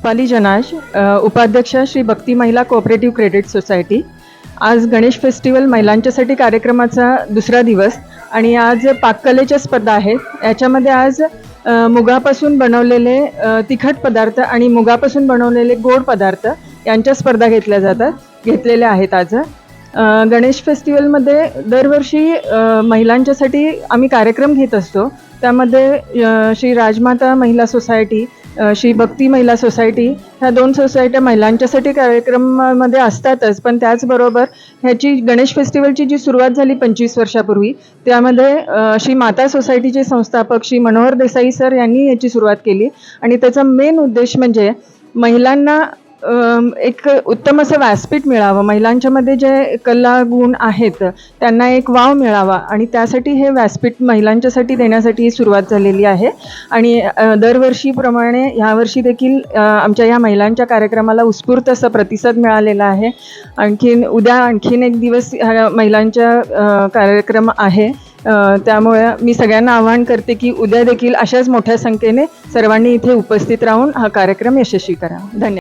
रुपाली जनाज उपाध्यक्ष उपाध्यक्षा श्री भक्ती महिला कोऑपरेटिव्ह क्रेडिट सोसायटी आज गणेश फेस्टिवल महिलांच्यासाठी कार्यक्रमाचा दुसरा दिवस आणि आज पाककलेच्या स्पर्धा आहेत. याच्यामध्ये आज मुगापासून बनवलेले तिखट पदार्थ आणि मुगापासून बनवलेले गोड पदार्थ यांच्या स्पर्धा घेतल्या जातात घेतलेल्या आहेत आज. गणेश फेस्टिवलमध्ये दरवर्षी महिलांच्यासाठी आम्ही कार्यक्रम घेत असतो. त्यामध्ये श्री राजमाता महिला सोसायटी श्री भक्ती महिला सोसायटी ह्या दोन सोसायट्या महिलांच्यासाठी कार्यक्रमामध्ये असतातच. पण त्याचबरोबर ह्याची गणेश फेस्टिवलची जी सुरुवात झाली पंचवीस वर्षापूर्वी त्यामध्ये श्री माता सोसायटीचे संस्थापक श्री मनोहर देसाई सर यांनी याची सुरुवात केली. आणि त्याचा मेन उद्देश म्हणजे महिलांना एक उत्तम असं व्यासपीठ मिळावं. महिलांच्यामध्ये जे कला गुण आहेत त्यांना एक वाव मिळावा आणि त्यासाठी हे व्यासपीठ महिलांच्यासाठी देण्यासाठी ही सुरुवात झालेली आहे. आणि दरवर्षीप्रमाणे ह्यावर्षी देखील आमच्या या महिलांच्या कार्यक्रमाला उत्स्फूर्त असा प्रतिसाद मिळालेला आहे. आणखीन उद्या आणखीन एक दिवस ह्या महिलांच्या कार्यक्रम आहे. त्यामुळे मी सगळ्यांना आवाहन करते की उद्या देखील अशाच मोठ्या संख्येने सर्वांनी इथे उपस्थित राहून हा कार्यक्रम यशस्वी करा धन्यवाद.